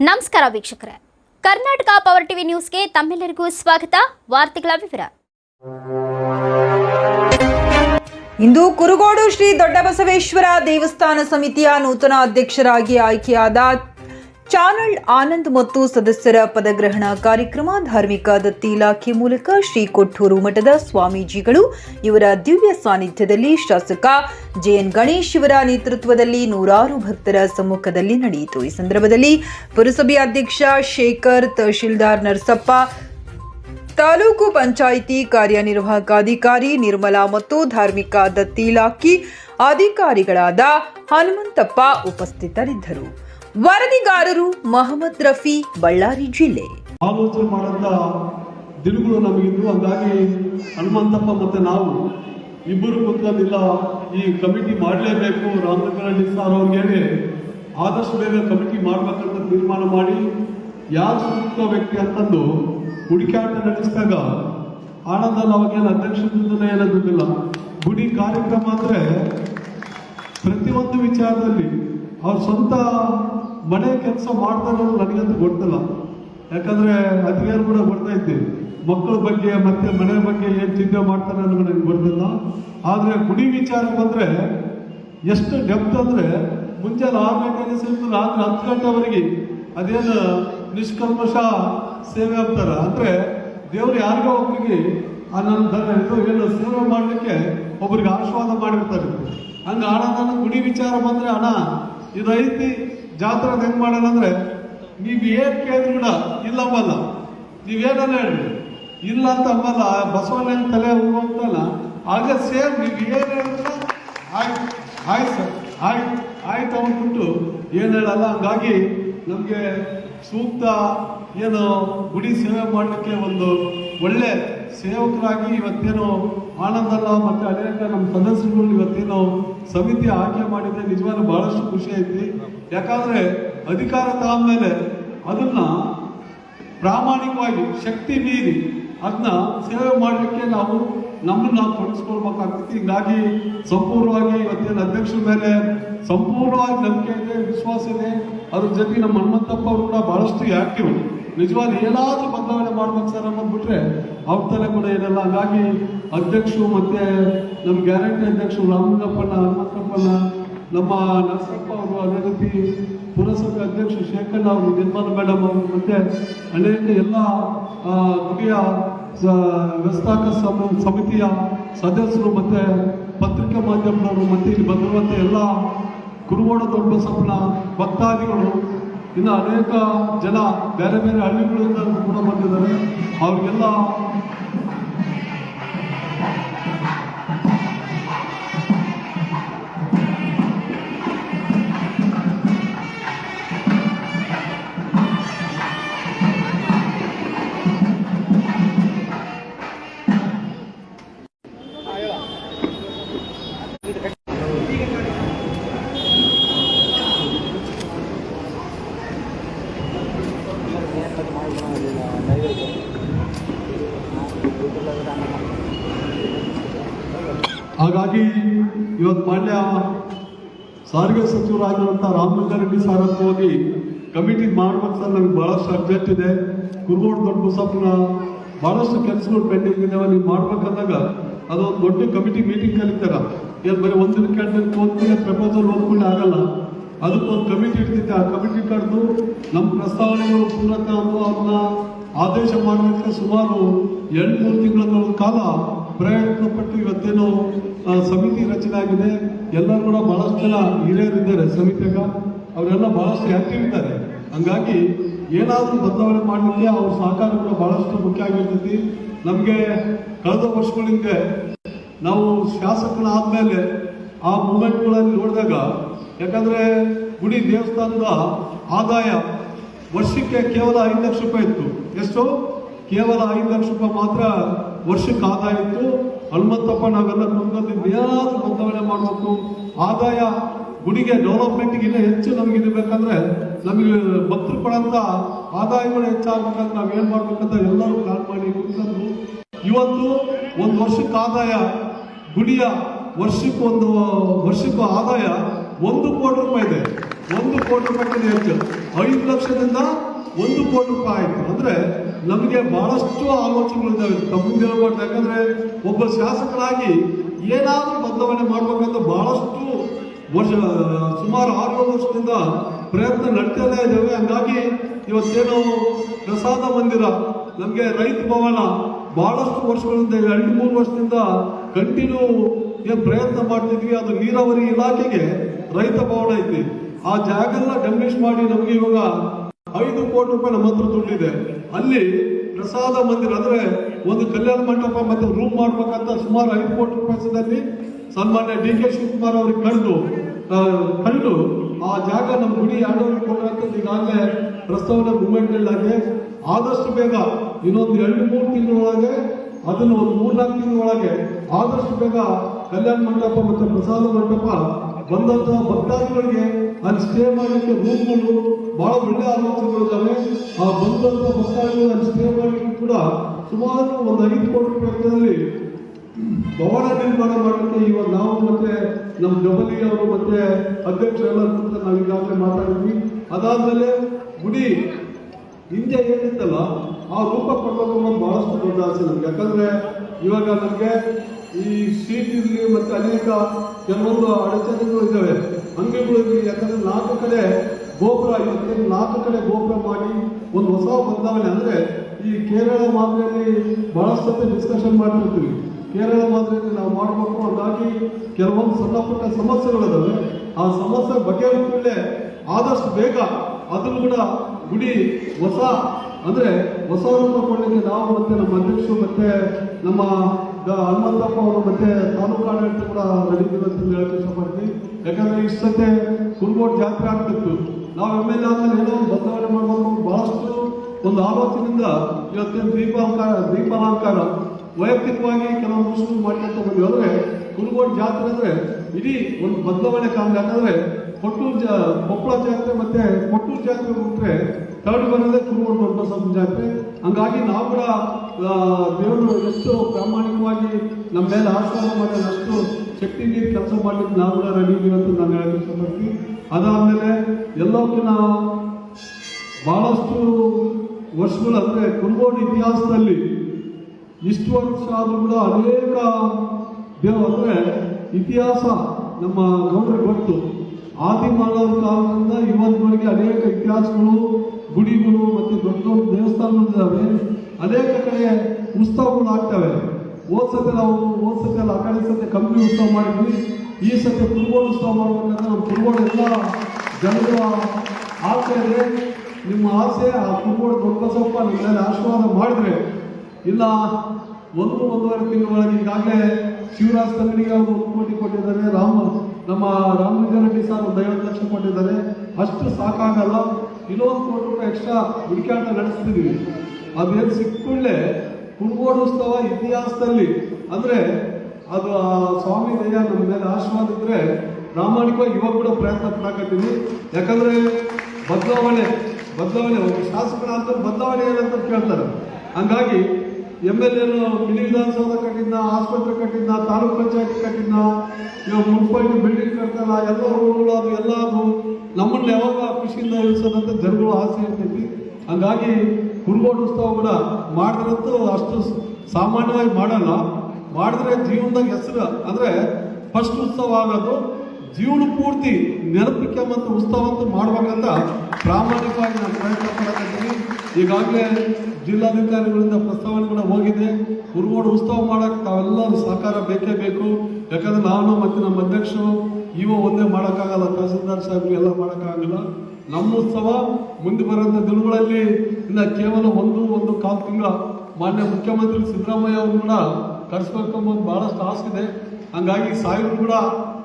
ನಮಸ್ಕಾರ ವೀಕ್ಷಕರೇ. Karnataka power TV ನ್ಯೂಸ್ಗೆ ತಮ್ಮೆಲ್ಲರಿಗೂ ಸ್ವಾಗತ. ವಾರ್ತೆಗಳ ವಿವರ. ಇಂದು ಕುರುಗೋಡು ಶ್ರೀ ದೊಡ್ಡಬಸವೇಶ್ವರ ದೇವಸ್ಥಾನ ಸಮಿತಿಯ ನೂತನ ಅಧ್ಯಕ್ಷರಾಗಿ ಆಯ್ಕೆಯಾದ ಚಾನಲ್ ಆನಂದ್ ಮತ್ತು ಸದಸ್ಯರ ಪದಗ್ರಹಣ ಕಾರ್ಯಕ್ರಮ ಧಾರ್ಮಿಕ ದತ್ತಿ ಇಲಾಖೆ ಮೂಲಕ ಶ್ರೀ ಕೊಟ್ಟೂರು ಮಠದ ಸ್ವಾಮೀಜಿಗಳು, ಇವರ ದಿವ್ಯ ಸಾನ್ನಿಧ್ಯದಲ್ಲಿ ಶಾಸಕ ಜೆಎನ್ ಗಣೇಶ್ ಇವರ ನೇತೃತ್ವದಲ್ಲಿ ನೂರಾರು ಭಕ್ತರ ಸಮ್ಮುಖದಲ್ಲಿ ನಡೆಯಿತು. ಈ ಸಂದರ್ಭದಲ್ಲಿ ಪುರಸಭೆ ಅಧ್ಯಕ್ಷ ಶೇಖರ್, ತಹಶೀಲ್ದಾರ್ ನರಸಪ್ಪ, ತಾಲೂಕು ಪಂಚಾಯಿತಿ ಕಾರ್ಯನಿರ್ವಾಹಕ ಅಧಿಕಾರಿ ನಿರ್ಮಲಾ ಮತ್ತು ಧಾರ್ಮಿಕ ದತ್ತಿ ಇಲಾಖೆ ಅಧಿಕಾರಿಗಳಾದ ಹನುಮಂತಪ್ಪ ಉಪಸ್ಥಿತರಿದ್ದರು. ವರದಿಗಾರರು ಮಹಮ್ಮದ್ ರಫಿ, ಬಳ್ಳಾರಿ ಜಿಲ್ಲೆ. ಆಲೋಚನೆ ಮಾಡೋಂಥ ದಿನಗಳು ನಮಗಿದ್ದು ಹಂಗಾಗಿ ಹನುಮಂತಪ್ಪ ಮತ್ತೆ ನಾವು ಇಬ್ಬರು ಕೂತ್ಕೊಂಡಿಲ್ಲ. ಈ ಕಮಿಟಿ ಮಾಡಲೇಬೇಕು. ರಾಮನಗರಳ್ಳಿ ಸರ್ ಅವ್ರಿಗೆ ಹೇಳಿ ಆದಷ್ಟು ಬೇಗ ಕಮಿಟಿ ಮಾಡಬೇಕಂತ ತೀರ್ಮಾನ ಮಾಡಿ, ಯಾರು ಸೂಕ್ತ ವ್ಯಕ್ತಿ ಅಂತಂದು ಹುಡುಕಾಟ ನಡೆಸಿದಾಗ ಆನಂದ ಅವಾಗೇನು ಅಧ್ಯಕ್ಷದಿಂದ ಏನಾಗಿಲ್ಲ ಗುಡಿ ಕಾರ್ಯಕ್ರಮ ಅಂದರೆ ಪ್ರತಿಯೊಂದು ವಿಚಾರದಲ್ಲಿ ಅವ್ರ ಸ್ವಂತ ಮನೆ ಕೆಲಸ ಮಾಡ್ತಾರೋ ನನಗಂತೂ ಗೊತ್ತಿಲ್ಲ. ಯಾಕಂದ್ರೆ ಅಧಿಕಾರ ಕೂಡ ಬರ್ತಾ ಇದ್ದೆ. ಮಕ್ಕಳ ಬಗ್ಗೆ ಮತ್ತೆ ಮನೆ ಬಗ್ಗೆ ಏನು ಚಿಂತೆ ಮಾಡ್ತಾರೆ ಅನ್ನೋ ನನಗೆ ಗೊತ್ತಿಲ್ಲ. ಆದರೆ ಗುಡಿ ವಿಚಾರ ಬಂದ್ರೆ ಎಷ್ಟು ಡೆಪ್ತ್ ಅಂದ್ರೆ ಮುಂಜಾನೆ ಆರು ಗಂಟೆಗೆ ಸಿಟ್ಟು ರಾತ್ರಿ ಹತ್ತು ಗಂಟೆವರೆಗೆ ಅದೇನು ನಿಷ್ಕಲ್ಮಶ ಸೇವೆ ಆಗ್ತಾರೆ. ಅಂದ್ರೆ ದೇವ್ರು ಯಾರಿಗೋ ಒಬ್ಬರಿಗೆ ಆ ನನ್ನ ಇದು ಏನು ಸೇವೆ ಮಾಡಲಿಕ್ಕೆ ಒಬ್ರಿಗೆ ಆಶೀರ್ವಾದ ಮಾಡಿರ್ತಾರೆ. ಹಂಗ ಆನಂದ ಗುಡಿ ವಿಚಾರ ಬಂದ್ರೆ ಇದು ಐತಿ. ಜಾತ್ರೆ ಹೆಂಗ್ ಮಾಡೋಣ ಅಂದ್ರೆ ನೀವ್ ಏನ್ ಕೇಳಿದ್ರು ಕೂಡ ಇಲ್ಲ ಅಂಬಲ್ಲ ಹೇಳಿ ಹೇಳ್ರಿ. ಇಲ್ಲ ಅಂತ ಅಂಬಲ್ಲ ಬಸವಣ್ಣ ತಲೆ ಹೋಗುವಂತಲ್ಲ ಆಗ ಸೇಮ್ ನೀವ್ ಏನ್ ಹೇಳಿದ್ರೆ ಆಯ್ತು ಆಯ್ತು ಸರ್, ಆಯ್ತು ಆಯ್ತು ಅಂದ್ಬಿಟ್ಟು ಏನ್ ಹೇಳಲ್ಲ. ಹಂಗಾಗಿ ನಮ್ಗೆ ಸೂಕ್ತ ಏನು ಗುಡಿ ಸೇವೆ ಮಾಡಲಿಕ್ಕೆ ಒಂದು ಒಳ್ಳೆ ಸೇವಕರಾಗಿ ಇವತ್ತೇನು ಆನಂದಲ್ಲ ಮತ್ತೆ ಅನೇಕ ನಮ್ಮ ಸದಸ್ಯರುಗಳು ನಾವು ಸಮಿತಿ ಆಯ್ಕೆ ಮಾಡಿದ್ರೆ ನಿಜವಾಗ್ಲೂ ಬಹಳಷ್ಟು ಖುಷಿ ಐತಿ ಯಾಕಂದ್ರೆ ಅಧಿಕಾರ ತಗೊಂಡ್ಮೇಲೆ ಅದನ್ನ ಪ್ರಾಮಾಣಿಕವಾಗಿ ಶಕ್ತಿ ಮೀರಿ ಅದನ್ನ ಸೇವೆ ಮಾಡಲಿಕ್ಕೆ ನಾವು ನಮ್ಮನ್ನ ನಾವು ತೊಡಗಿಸ್ಕೊಳ್ಬೇಕಾಗ್ತೈತಿ. ಹೀಗಾಗಿ ಸಂಪೂರ್ಣವಾಗಿ ಇವತ್ತಿನ ಅಧ್ಯಕ್ಷರ ಮೇಲೆ ಸಂಪೂರ್ಣವಾಗಿ ನಂಬಿಕೆ ಇದೆ, ವಿಶ್ವಾಸ ಇದೆ. ಅದ್ರ ಜೊತೆ ನಮ್ಮ ಹನುಮಂತಪ್ಪ ಅವರು ಕೂಡ ಬಹಳಷ್ಟು ಆಕ್ಟಿವ್ ನಿಜವಾದ ಏನಾದ್ರೂ ಬದಲಾವಣೆ ಮಾಡ್ಬೇಕು ಸರ್ ಅನ್ನೋದು ಬಿಟ್ರೆ ಅವ್ರ ತಲೆ ಕೂಡ ಏನಲ್ಲ. ಹಾಗಾಗಿ ಅಧ್ಯಕ್ಷರು ಮತ್ತೆ ನಮ್ಮ ಗ್ಯಾರಂಟಿ ಅಧ್ಯಕ್ಷರು ರಾಮಲಿಂಗಪ್ಪನ ಹನುಮಂತಪ್ಪನ ನಮ್ಮ ನರಸಪ್ಪ ಅವರು ಅದೇ ರೀತಿ ಪುರಸಭೆ ಅಧ್ಯಕ್ಷ ಶೇಖರ್ ಅವರು, ನಿರ್ಮಲ ಮೇಡಮ್ ಅವರು, ಮತ್ತೆ ಅನೇಕ ಎಲ್ಲ ಬಗೆಯ ಗುಡಿಯ ಸ- ವ್ಯವಸ್ಥಾಪಕ ಸಮ- ಸಮಿತಿಯ ಸದಸ್ಯರು ಮತ್ತೆ ಪತ್ರಿಕಾ ಮಾಧ್ಯಮದವರು, ಮತ್ತೆ ಇಲ್ಲಿ ಬಂದಿರುವಂಥ ಎಲ್ಲ ಕುರುಗೋಡ ದೊಡ್ಡಬಸಪ್ಪನ ಭಕ್ತಾದಿಗಳು. ಇನ್ನು ಅನೇಕ ಜನ ಬೇರೆ ಬೇರೆ ಹಳ್ಳಿಗಳಿಂದ ಕೂಡ ಬಂದಿದ್ದಾರೆ. ಅವ್ರಿಗೆಲ್ಲ ಹಾಗಾಗಿ ಇವತ್ತು ಮಾಡ್ಯ ಸಾರಿಗೆ ಸಚಿವರಾಗಿರುವಂಥ ರಾಮಲಿಂಗಾರೆಡ್ಡಿ ಸರ್ ಅಂತ ಹೋಗಿ ಕಮಿಟಿ ಮಾಡ್ಬೇಕು ಸರ್ ನನಗೆ ಭಾಳಷ್ಟು ಅರ್ಜೆಂಟ್ ಇದೆ. ಕುರುಗೋಡು, ದೊಡ್ಡ ಬಸಪ್ಪನ ಭಾಳಷ್ಟು ಕೆಲಸಗಳು ಪೆಂಡಿಂಗ್ ಇದ್ದಾವೆ ನೀವು ಮಾಡ್ಬೇಕಂದಾಗ ಅದೊಂದು ದೊಡ್ಡ ಕಮಿಟಿ ಮೀಟಿಂಗ್ ಕರೀತಾರ. ಏನು ಬರೀ ಒಂದು ದಿನ ಕ್ಯಾಂಟೀನ್ ಓದ್ತೀನಿ ಪ್ರಪೋಸಲ್ ಓದ್ಕೊಂಡು ಆಗಲ್ಲ. ಅದಕ್ಕೊಂದು ಕಮಿಟಿ ಇರ್ತಿತ್ತು ಆ ಕಮಿಟಿ ಕರೆದು ನಮ್ಮ ಪ್ರಸ್ತಾವನೆಗಳು ಪೂರಕ ಅನ್ನೋ ಅದನ್ನ ಆದೇಶ ಮಾಡಲಿಕ್ಕೆ ಸುಮಾರು ಎರಡು ಮೂರು ತಿಂಗಳ ಕಾಲ ಪ್ರಯತ್ನ ಪಟ್ಟು ಇವತ್ತೇನು ಸಮಿತಿ ರಚನೆ ಆಗಿದೆ. ಎಲ್ಲರೂ ಕೂಡ ಬಹಳಷ್ಟು ಜನ ಹಿರಿಯರಿದ್ದಾರೆ ಸಮಿತಿಯಾಗ ಅವರೆಲ್ಲ ಬಹಳಷ್ಟು ಆಕ್ಟಿವ್ ಇದ್ದಾರೆ ಹಂಗಾಗಿ ಏನಾದರೂ ಬದಲಾವಣೆ ಮಾಡಲಿಕ್ಕೆ ಅವ್ರ ಸಹಕಾರ ಕೂಡ ಬಹಳಷ್ಟು ಮುಖ್ಯ ಆಗಿರ್ತೈತಿ. ನಮಗೆ ಕಳೆದ ವರ್ಷಗಳಿಂದ ನಾವು ಶಾಸಕನಾದ್ಮೇಲೆ ಆ ಮೂಮೆಂಟ್ಗಳಲ್ಲಿ ನೋಡಿದಾಗ, ಯಾಕಂದರೆ ಗುಡಿ ದೇವಸ್ಥಾನದ ಆದಾಯ ವರ್ಷಕ್ಕೆ ಕೇವಲ ಐದು ಲಕ್ಷ ರೂಪಾಯಿ ಇತ್ತು. ಎಷ್ಟು? ಕೇವಲ ಐದು ಲಕ್ಷ ರೂಪಾಯಿ ಮಾತ್ರ ವರ್ಷಕ್ಕೆ ಆದಾಯ ಇತ್ತು. ಹನುಮಂತಪ್ಪ ನಾವೆಲ್ಲ ನೋಡ್ಕೊಂಡು ಏನಾದ್ರೂ ಬದಲಾವಣೆ ಮಾಡಬೇಕು. ಆದಾಯ ಗುಡಿಗೆ ಡೆವಲಪ್ಮೆಂಟ್ಗೆ ಇನ್ನೂ ಹೆಚ್ಚು ನಮಗೆ ಇರಬೇಕಂದ್ರೆ ನಮಗೆ ಭಕ್ತರು ಕೊಡಂತ ಆದಾಯಗಳು ಹೆಚ್ಚಾಗಬೇಕಂತ ನಾವು ಏನು ಮಾಡ್ಬೇಕಂತ ಎಲ್ಲರೂ ಪ್ಲಾನ್ ಮಾಡಿ ಕುತ್ಕೊಂಡು ಇವತ್ತು ಒಂದು ವರ್ಷಕ್ಕೆ ಆದಾಯ ಗುಡಿಯ ವರ್ಷಕ್ಕೆ ಒಂದು ವರ್ಷಕ್ಕೂ ಆದಾಯ ಒಂದು ಕೋಟಿ ರೂಪಾಯಿ ಇದೆ. ಒಂದು ಕೋಟಿ ರೂಪಾಯಿ ಹೆಚ್ಚು. ಐದು ಲಕ್ಷದಿಂದ ಒಂದು ಕೋಟಿ ರೂಪಾಯಿ ಆಯಿತು. ಅಂದರೆ ನಮಗೆ ಬಹಳಷ್ಟು ಆಲೋಚನೆಗಳಿದ್ದಾವೆ. ತಮ್ಮದು ಹೇಳ್ಬಾರ್ದು. ಯಾಕಂದರೆ ಒಬ್ಬ ಶಾಸಕರಾಗಿ ಏನಾದರೂ ಬದಲಾವಣೆ ಮಾಡಬೇಕಂತ ಬಹಳಷ್ಟು ವರ್ಷ, ಸುಮಾರು ಆರು ವರ್ಷದಿಂದ ಪ್ರಯತ್ನ ನಡ್ತಲೇ ಇದ್ದಾವೆ. ಹಂಗಾಗಿ ಇವತ್ತೇನು ಪ್ರಸಾದ ಮಂದಿರ, ನಮಗೆ ರೈತ ಭವನ ಬಹಳಷ್ಟು ವರ್ಷಗಳಿಂದ ಎರಡು ಮೂರು ವರ್ಷದಿಂದ ಕಂಟಿನ್ಯೂ ಏನು ಪ್ರಯತ್ನ ಮಾಡ್ತಿದ್ವಿ. ಅದು ನೀರಾವರಿ ಇಲಾಖೆಗೆ ರೈತ ಭವನ ಐತಿ. ಆ ಜಾಗ ಎಲ್ಲ ಡೆಮಿಷ್ ಮಾಡಿ ನಮಗೆ ಇವಾಗ ಐದು ಕೋಟಿ ರೂಪಾಯಿ ನಮ್ಮ ಹತ್ರ ದುಡ್ಡಿದೆ ಅಲ್ಲಿ ಪ್ರಸಾದ ಮಂದಿರ ಅಂದ್ರೆ ಒಂದು ಕಲ್ಯಾಣ ಮಂಟಪ ಮತ್ತೆ ರೂಮ್ ಮಾಡ್ಬೇಕಂತ ಸುಮಾರು ಐದು ಕೋಟಿ ರೂಪಾಯಿ ಸನ್ಮಾನ್ಯ ಡಿ ಕೆ ಶಿವಕುಮಾರ್ ಅವ್ರಿಗೆ ಕಂಡು ಕಂಡು ಆ ಜಾಗ ನಮ್ಮ ಗುಡಿ ಆಡೋರಿಗೆ ಕೊಡುವಂತ ಈಗಾಗಲೇ ಪ್ರಸ್ತಾವನೆ ಮೂವ್ಮೆಂಟ್ಗಳಾಗಿ ಆದಷ್ಟು ಬೇಗ ಇನ್ನೊಂದು ಎರಡು ಮೂರು ತಿಂಗಳೊಳಗೆ, ಅದನ್ನು ಒಂದು ಮೂರ್ನಾಲ್ಕು ತಿಂಗಳೊಳಗೆ ಆದಷ್ಟು ಬೇಗ ಕಲ್ಯಾಣ ಮಂಟಪ ಮತ್ತು ಪ್ರಸಾದ ಮಂಟಪ ಬಂದಂತಹ ಭಕ್ತಾದಿಗಳಿಗೆ ಅಲ್ಲಿ ಸ್ಟೇ ಮಾಡಲಿಕ್ಕೆ ರೂಮ್ಗಳು ಬಹಳ ಒಳ್ಳೆ ಆಲೋಚನೆಗಳಿದ್ದಾವೆ ಆ ಬಂದಂತ ಭಕ್ತಾದಿಗಳು ಅಲ್ಲಿ ಸ್ಟೇ ಮಾಡಲಿಕ್ಕೆ ಕೂಡ ಸುಮಾರು ಒಂದು ಐದು ಕೋಟಿ ರೂಪಾಯಿ ಭವನ ನಿರ್ಮಾಣ ಮಾಡಲಿಕ್ಕೆ ಇವಾಗ ನಾವು ಮತ್ತೆ ನಮ್ಮ ಜಬಲಿ ಅವರು ಮತ್ತೆ ಅಧ್ಯಕ್ಷರೆಲ್ಲ ಕೂತು ನಾವು ಈಗಾಗಲೇ ಮಾತಾಡಿದ್ವಿ. ಅದಾದ್ಮೇಲೆ ಗುಡಿ ಹಿಂದೆ ಏನಿತ್ತಲ್ಲ, ಆ ರೂಪ ಕೊಡಬೇಕು ಅನ್ನೋದು ಬಹಳಷ್ಟು ದೊಡ್ಡ ಆಸೆ ನಮ್ಗೆ. ಯಾಕಂದ್ರೆ ಇವಾಗ ನಮಗೆ ಈ ಸೀಟ್ ಇರಲಿ ಮತ್ತು ಅನೇಕ ಕೆಲವೊಂದು ಅಡಚಣೆಗಳು ಇದ್ದಾವೆ. ಅಂಗಡಿಗಳು ಇರಲಿ ಯಾಕಂದ್ರೆ ನಾಲ್ಕು ಕಡೆ ಗೋಪುರ ಇವತ್ತೇನು ನಾಲ್ಕು ಕಡೆ ಗೋಪುರ ಮಾಡಿ ಒಂದು ಹೊಸ ಬದಲಾವಣೆ ಅಂದರೆ ಈ ಕೇರಳ ಮಾದರಿಯಲ್ಲಿ ಬಹಳಷ್ಟು ಡಿಸ್ಕಷನ್ ಮಾಡಿರ್ತೀವಿ ಕೇರಳ ಮಾದರಿಯಲ್ಲಿ ನಾವು ಮಾಡಬೇಕು ಹಾಗಾಗಿ ಕೆಲವೊಂದು ಸಣ್ಣ ಪುಟ್ಟ ಸಮಸ್ಯೆಗಳಿದ್ದಾವೆ ಆ ಸಮಸ್ಯೆ ಬಗೆಹರಿಸಲೇ ಆದಷ್ಟು ಬೇಗ ಅದನ್ನು ಕೂಡ ಗುಡಿ, ಹೊಸ ಅಂದ್ರೆ ಹೊಸ ರೂಪ ನಾವು ಮತ್ತೆ ನಮ್ಮ ಅಧ್ಯಕ್ಷರು ಮತ್ತೆ ನಮ್ಮ ಹನುಮಂತಪ್ಪ ಅವರು ಮತ್ತೆ ತಾಲೂಕು ಆಡಳಿತ ಕೂಡ ನಡೀತಿದೆ ಅಂತ ಹೇಳಕ್ಕೆ ಇಷ್ಟಪಡ್ತೀವಿ ಯಾಕಂದ್ರೆ ಇಷ್ಟೇ ಕುರುಗೋಡ್ ಜಾತ್ರೆ ಆಗ್ತಿತ್ತು. ನಾವು ಎಂ ಎಲ್ ಎ ಆದ್ಮೇಲೆ ಏನೋ ಒಂದು ಬದಲಾವಣೆ ಮಾಡಬೇಕು ಬಹಳಷ್ಟು ಒಂದು ಆಲೋಚನೆಯಿಂದ ಇವತ್ತಿನ ದೀಪಾಲಂಕಾರ ದೀಪಾಲಂಕಾರ ವೈಯಕ್ತಿಕವಾಗಿ ಕೆಲವು ಮುಸ್ಲಿಂ ಮಾಡ್ಕೊಂತ ಬಂದ್ವಿ ಅಂದ್ರೆ ಕುರುಗೋಡ್ ಜಾತ್ರೆ ಅಂದ್ರೆ ಇಡೀ ಒಂದು ಬದಲಾವಣೆ ಕಾರಣ ಯಾಕಂದ್ರೆ ಕೊಟ್ಟೂರು ಜಾ ಕೊಪ್ಪಳ ಜಾತ್ರೆ ಮತ್ತೆ ಕೊಟ್ಟೂರು ಜಾತ್ರೆ ಬಿಟ್ರೆ ಥರ್ಡ್ ಬರೋದೇ ಕುರುಗೋಡ್ ದೊಡ್ಡ ಬಸವನ ಜಾತ್ರೆ. ಹಂಗಾಗಿ ನಾವು ಕೂಡ ದೇವರು ಎಷ್ಟು ಪ್ರಾಮಾಣಿಕವಾಗಿ ನಮ್ಮ ಮೇಲೆ ಆಶ್ರಮ ಮಾಡಿ ಅಷ್ಟು ಶಕ್ತಿ ನೀರು ಕೆಲಸ ಮಾಡಲಿಕ್ಕೆ ನಾವು ಕೂಡ ರೆಡಿ ಇದೀವಿ ಅಂತ ನಾನು ಹೇಳಕ್ಕೆ ಇಷ್ಟಪಡ್ತೀನಿ. ಅದಾದಮೇಲೆ ಎಲ್ಲಕ್ಕಿಂತ ಭಾಳಷ್ಟು ವರ್ಷಗಳು ಅಂದರೆ ಕುರುಗೋಡು ಇತಿಹಾಸದಲ್ಲಿ ಇಷ್ಟು ವರ್ಷ ಆದರೂ ಕೂಡ ಅನೇಕ ದೇವ ಅಂದರೆ ಇತಿಹಾಸ ನಮ್ಮ ಗೌಡರಿಗೆ ಗೊತ್ತು. ಆದಿಮಾನವರ ಕಾಲದಿಂದ ಇವತ್ತಿನವರೆಗೆ ಅನೇಕ ಇತಿಹಾಸಗಳು, ಗುಡಿಗಳು ಮತ್ತು ದೊಡ್ಡ ದೊಡ್ಡ ದೇವಸ್ಥಾನಗಳಿದ್ದಾವೆ. ಅನೇಕ ಕಡೆ ಉತ್ಸವಗಳು ಆಗ್ತವೆ. ಓದ್ಸತಿ ಸತಿ ನಾವು, ಹೋದ್ ಸತಿ ಅಲ್ಲ, ಆ ಕಡೆ ಸತಿ ಕಂಪ್ನಿ ಉತ್ಸವ ಮಾಡಿದ್ವಿ. ಈ ಸತಿ ಕುರುಗೋಡು ಉತ್ಸವ ಮಾಡ್ಬೇಕಂದ್ರೆ ನಮ್ಮ ಕುರುಗೋಡು ಎಲ್ಲ ಜನರ ಆಸೆ ಇದೆ. ನಿಮ್ಮ ಆಸೆ ಆ ಕುರುಗೋಡು ದೊಡ್ಡ ಸ್ವಲ್ಪ ನಿಮ್ಮ ಆಶೀರ್ವಾದ ಮಾಡಿದ್ರೆ. ಇಲ್ಲ, ಒಂದು, ಒಂದೂವರೆ ತಿಂಗಳೊಳಗೆ ಈಗಾಗಲೇ ಶಿವರಾಜ್ ತಂಗಡಿಗೆ ಅವರು ಒಂದು ಕೋಟಿ ಕೊಟ್ಟಿದ್ದಾರೆ. ರಾಮ ನಮ್ಮ ರಾಮಲಿಂಗಾರೆಡ್ಡಿ ಸರ್ ಒಂದು ಐವತ್ತು ಲಕ್ಷ ಕೊಟ್ಟಿದ್ದಾರೆ. ಅಷ್ಟು ಸಾಕಾಗಲ್ಲ. ಇನ್ನೊಂದು ಕೋಟಿ ರೂಪಾಯಿ ಎಕ್ಸ್ಟ್ರಾ ಹುಡುಕಾಟ ನಡೆಸ್ತಿದ್ದೀವಿ ಅದೇನು ಸಿಕ್ಕುಳ್ಳೇ ಕುರುಗೋಡು ಉತ್ಸವ ಇತಿಹಾಸದಲ್ಲಿ, ಅಂದರೆ ಅದು ಆ ಸ್ವಾಮಿ ದಯ ನಮ್ಮ ಮೇಲೆ ಆಶೀರ್ವಾದ ಇದ್ದರೆ ಪ್ರಾಮಾಣಿಕವಾಗಿ ಇವಾಗ ಕೂಡ ಪ್ರಯತ್ನ ಪಡಕತ್ತೀವಿ ಯಾಕಂದ್ರೆ ಬದಲಾವಣೆ ಬದಲಾವಣೆ ಶಾಸಕರ ಅಂತ ಬದಲಾವಣೆ ಏನಂತ ಕೇಳ್ತಾರೆ. ಹಂಗಾಗಿ ಎಂ ಎಲ್ ಮಿನಿ ವಿಧಾನಸೌಧ ಕಟ್ಟಿದ್ನ, ಆಸ್ಪತ್ರೆ ಕಟ್ಟಿದ್ನ, ತಾಲೂಕ್ ಪಂಚಾಯತಿ ಕಟ್ಟಿದ್ನ ಇವಾಗ ಮುನ್ಸಿಪಾಲಿಟಿ ಬಿಲ್ಡಿಂಗ್ ಕಟ್ಟಲ್ಲ ಎಲ್ಲ ರೋಡ್ಗಳು ಅದು ಎಲ್ಲ ಅದು ನಮ್ಮನ್ನ ಯಾವಾಗ ಖುಷಿಯಿಂದ ಇಳಿಸೋದಂತ ಜನಗಳು ಆಸೆ ಇರ್ತೈತಿ. ಹಂಗಾಗಿ ಕುರುಗೋಡು ಉತ್ಸವ ಕೂಡ ಮಾಡಿದ್ರಂತೂ ಅಷ್ಟು ಸಾಮಾನ್ಯವಾಗಿ ಮಾಡಲ್ಲ. ಮಾಡಿದ್ರೆ ಜೀವನದಾಗ ಹೆಸರು, ಅಂದ್ರೆ ಫಸ್ಟ್ ಉತ್ಸವ ಆಗೋದು, ಜೀವನ ಪೂರ್ತಿ ನೆನಪಿಕೆ ಮತ್ತು ಉತ್ಸವ ಅಂತ ಮಾಡ್ಬೇಕಂತ ಪ್ರಾಮಾಣಿಕವಾಗಿ ನಾನು ಈಗಾಗಲೇ ಜಿಲ್ಲಾಧಿಕಾರಿಗಳಿಂದ ಪ್ರಸ್ತಾವನೆ ಕೂಡ ಹೋಗಿದೆ. ಕುರುಗೋಡು ಉತ್ಸವ ಮಾಡಕ್ಕೆ ತಾವೆಲ್ಲರೂ ಸಹಕಾರ ಬೇಕೇ ಬೇಕು. ಯಾಕಂದ್ರೆ ನಾನು ಮತ್ತು ನಮ್ಮ ಅಧ್ಯಕ್ಷರು ಇವ ಒಂದೇ ಮಾಡೋಕ್ಕಾಗಲ್ಲ, ತಹಸೀಲ್ದಾರ್ ಸಾಹೇಬ್ರು ಎಲ್ಲ ಮಾಡೋಕ್ಕಾಗಲ್ಲ. ನಮ್ಮ ಉತ್ಸವ ಮುಂದೆ ಬರೋಂಥ ದಿನಗಳಲ್ಲಿ ಇನ್ನು ಕೇವಲ ಒಂದು ಒಂದು ಕಾಲು ತಿಂಗಳ ಮಾನ್ಯ ಮುಖ್ಯಮಂತ್ರಿ ಸಿದ್ದರಾಮಯ್ಯ ಅವರು ಕೂಡ ಕರೆಸ್ಬೇಕಂಬುದು ಭಾಳಷ್ಟು ಆಸೆ ಇದೆ. ಹಂಗಾಗಿ ಸಾಹೇಬ್ರು ಕೂಡ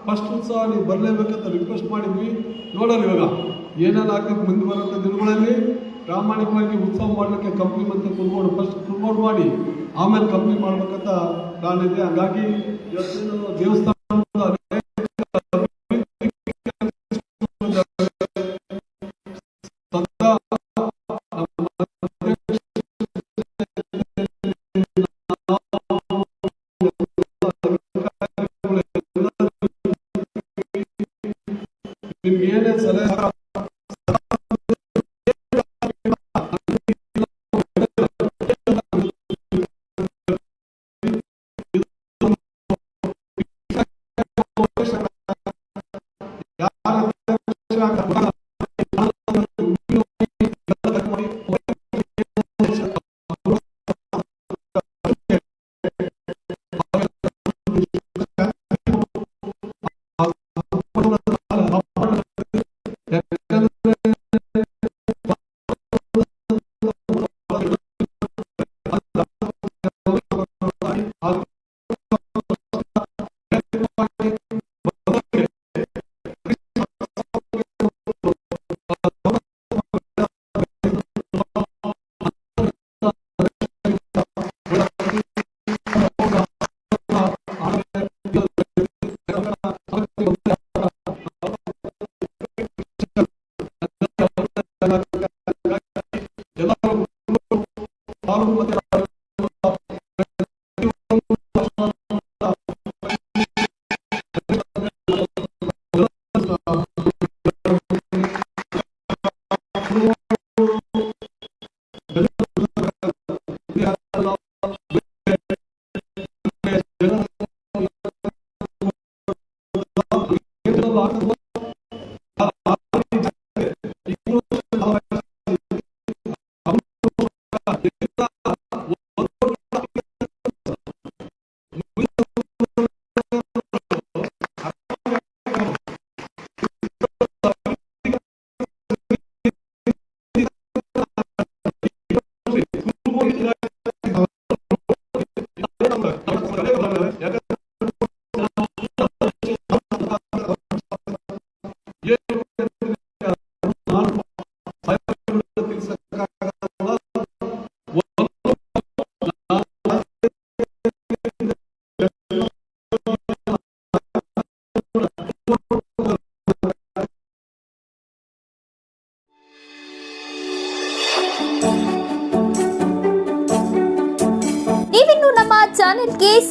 ಫಸ್ಟ್ ಉತ್ಸವ ನೀವು ಬರಲೇಬೇಕಂತ ರಿಕ್ವೆಸ್ಟ್ ಮಾಡಿದ್ವಿ. ನೋಡೋಣ ಇವಾಗ ಏನೇನು ಆಗ್ತದೆ ಮುಂದೆ ಬರೋಂಥ ದಿನಗಳಲ್ಲಿ. ಪ್ರಾಮಾಣಿಕವಾಗಿ ಉತ್ಸವ ಮಾಡಲಿಕ್ಕೆ ಕಂಪ್ನಿ ಮತ್ತೆ ಕುರ್ಗೋಡು ಫಸ್ಟ್ ಕುರ್ಗೋಡು ಮಾಡಿ, ಆಮೇಲೆ ಕಂಪ್ನಿ ಮಾಡಬೇಕಂತ ಪ್ಲಾನ್ ಇದೆ. ಹಾಗಾಗಿ ದೇವಸ್ಥಾನ 对啊不到 lot of.